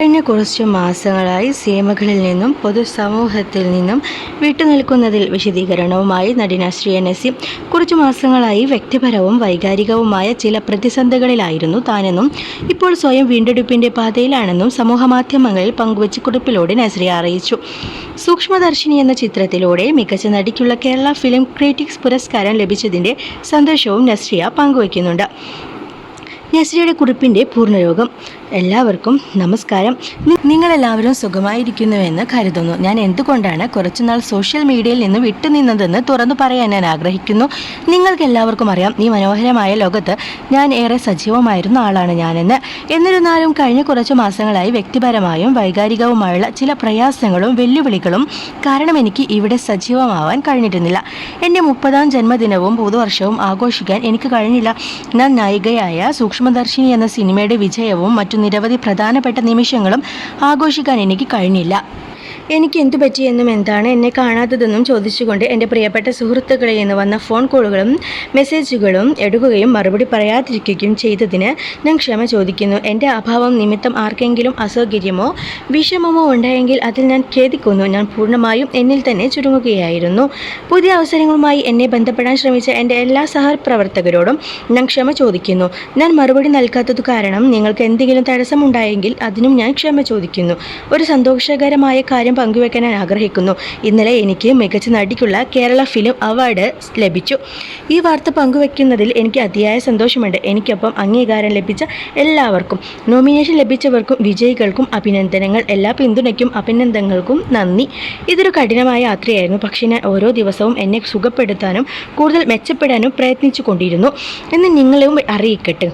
കഴിഞ്ഞ കുറച്ച് മാസങ്ങളായി സിനിമകളിൽ നിന്നും പൊതുസമൂഹത്തിൽ നിന്നും വിട്ടുനിൽക്കുന്നതിൽ വിശദീകരണവുമായി നടി ശ്രീയ നസീം കുറച്ചു മാസങ്ങളായി വ്യക്തിപരവും വൈകാരികവുമായ ചില പ്രതിസന്ധികളിലായിരുന്നു താനെന്നും ഇപ്പോൾ സ്വയം വീണ്ടെടുപ്പിന്റെ പാതയിലാണെന്നും സമൂഹമാധ്യമങ്ങളിൽ പങ്കുവച്ച കുറിപ്പിലൂടെ നസ്രിയ അറിയിച്ചു. സൂക്ഷ്മദർശിനി എന്ന ചിത്രത്തിലൂടെ മികച്ച നടിക്കുള്ള കേരള ഫിലിം ക്രിറ്റിക്സ് പുരസ്കാരം ലഭിച്ചതിന്റെ സന്തോഷവും നസ്രിയ പങ്കുവയ്ക്കുന്നുണ്ട് നസ്രിയുടെ കുറിപ്പിന്റെ പൂർണരോഗം എല്ലാവർക്കും നമസ്കാരം. നിങ്ങളെല്ലാവരും സുഖമായിരിക്കുന്നുവെന്ന് കരുതുന്നു. ഞാൻ എന്തുകൊണ്ടാണ് കുറച്ചുനാൾ സോഷ്യൽ മീഡിയയിൽ നിന്ന് വിട്ടുനിന്നതെന്ന് തുറന്നു പറയാൻ ഞാൻ ആഗ്രഹിക്കുന്നു. നിങ്ങൾക്ക് എല്ലാവർക്കും അറിയാം ഈ മനോഹരമായ ലോകത്ത് ഞാൻ ഏറെ സജീവമായിരുന്ന ആളാണ് ഞാനെന്ന്. എന്നിരുന്നാലും കഴിഞ്ഞ കുറച്ച് മാസങ്ങളായി വ്യക്തിപരമായും വൈകാരികവുമായുള്ള ചില പ്രയാസങ്ങളും വെല്ലുവിളികളും കാരണം എനിക്ക് ഇവിടെ സജീവമാവാൻ കഴിഞ്ഞിരുന്നില്ല. എന്റെ മുപ്പതാം ജന്മദിനവും പുതുവർഷവും ആഘോഷിക്കാൻ എനിക്ക് കഴിഞ്ഞില്ല. ഞാൻ നായികയായ സൂക്ഷ്മദർശിനി എന്ന സിനിമയുടെ വിജയവും മറ്റു നിരവധി പ്രധാനപ്പെട്ട നിമിഷങ്ങളും ആഘോഷിക്കാൻ എനിക്ക് കഴിഞ്ഞില്ല. എനിക്ക് എന്തു പറ്റിയെന്നും എന്താണ് എന്നെ കാണാത്തതെന്നും ചോദിച്ചുകൊണ്ട് എന്റെ പ്രിയപ്പെട്ട സുഹൃത്തുക്കളിൽ നിന്ന് വന്ന ഫോൺ കോളുകളും മെസ്സേജുകളും എടുക്കുകയും മറുപടി പറയാതിരിക്കുകയും ചെയ്തതിന് ഞാൻ ക്ഷമ ചോദിക്കുന്നു. എന്റെ അഭാവം നിമിത്തം ആർക്കെങ്കിലും അസൗകര്യമോ വിഷമമോ ഉണ്ടായെങ്കിൽ അതിൽ ഞാൻ ഖേദിക്കുന്നു. ഞാൻ പൂർണമായും എന്നിൽ തന്നെ ചുരുങ്ങുകയായിരുന്നു. പുതിയ അവസരങ്ങളുമായി എന്നെ ബന്ധപ്പെടാൻ ശ്രമിച്ച എന്റെ എല്ലാ സഹപ്രവർത്തകരോടും ഞാൻ ക്ഷമ ചോദിക്കുന്നു. ഞാൻ മറുപടി നൽകാത്തത് കാരണം നിങ്ങൾക്ക് എന്തെങ്കിലും തടസ്സമുണ്ടായെങ്കിൽ അതിനും ഞാൻ ക്ഷമ ചോദിക്കുന്നു. ഒരു സന്തോഷകരമായ കാര്യം പങ്കുവെക്കാൻ ഞാൻ ആഗ്രഹിക്കുന്നു. ഇന്നലെ എനിക്ക് മികച്ച നടിക്കുള്ള കേരള ഫിലിം അവാർഡ് ലഭിച്ചു. ഈ വാർത്ത പങ്കുവെക്കുന്നതിൽ എനിക്ക് അതിയായ സന്തോഷമുണ്ട്. എനിക്കൊപ്പം അംഗീകാരം ലഭിച്ച എല്ലാവർക്കും നോമിനേഷൻ ലഭിച്ചവർക്കും വിജയികൾക്കും അഭിനന്ദനങ്ങൾ. എല്ലാ പിന്തുണയ്ക്കും അഭിനന്ദനങ്ങൾക്കും നന്ദി. ഇതൊരു കഠിനമായ യാത്രയായിരുന്നു. പക്ഷേ ഞാൻ ഓരോ ദിവസവും എന്നെ സുഖപ്പെടുത്താനും കൂടുതൽ മെച്ചപ്പെടാനും പ്രയത്നിച്ചു കൊണ്ടിരുന്നു എന്ന് നിങ്ങളും അറിയിക്കട്ടെ.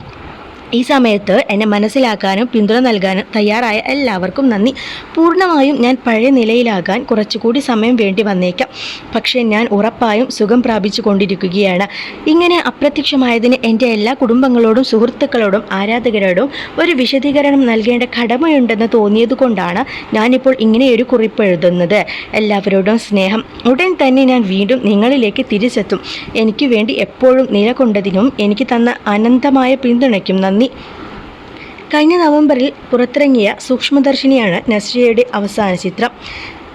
ഈ സമയത്ത് എന്നെ മനസ്സിലാക്കാനും പിന്തുണ നൽകാനും തയ്യാറായ എല്ലാവർക്കും നന്ദി. പൂർണമായും ഞാൻ പഴയ നിലയിലാകാൻ കുറച്ചുകൂടി സമയം വേണ്ടി വന്നേക്കാം. പക്ഷേ ഞാൻ ഉറപ്പായും സുഖം പ്രാപിച്ചു കൊണ്ടിരിക്കുകയാണ്. ഇങ്ങനെ അപ്രത്യക്ഷമായതിന് എന്റെ എല്ലാ കുടുംബങ്ങളോടും സുഹൃത്തുക്കളോടും ആരാധകരോടും ഒരു വിശദീകരണം നൽകേണ്ട കടമയുണ്ടെന്ന് തോന്നിയതുകൊണ്ടാണ് ഞാനിപ്പോൾ ഇങ്ങനെയൊരു കുറിപ്പ് എഴുതുന്നത്. എല്ലാവരോടും സ്നേഹം. ഉടൻ തന്നെ ഞാൻ വീണ്ടും നിങ്ങളിലേക്ക് തിരിച്ചെത്തും. എനിക്ക് വേണ്ടി എപ്പോഴും നിലകൊണ്ടതിനും എനിക്ക് തന്ന അനന്തമായ പിന്തുണയ്ക്കും നന്ദി. കഴിഞ്ഞ നവംബറിൽ പുറത്തിറങ്ങിയ സൂക്ഷ്മദർശിനിയാണ് നസ്രിയയുടെ അവസാന ചിത്രം.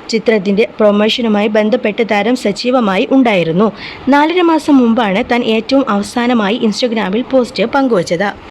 ചിത്രത്തിന്റെ പ്രൊമോഷനുമായി ബന്ധപ്പെട്ട് താരം സജീവമായി ഉണ്ടായിരുന്നു. നാലര മാസം മുമ്പാണ് താൻ ഏറ്റവും അവസാനമായി ഇൻസ്റ്റഗ്രാമിൽ പോസ്റ്റ് പങ്കുവച്ചത്.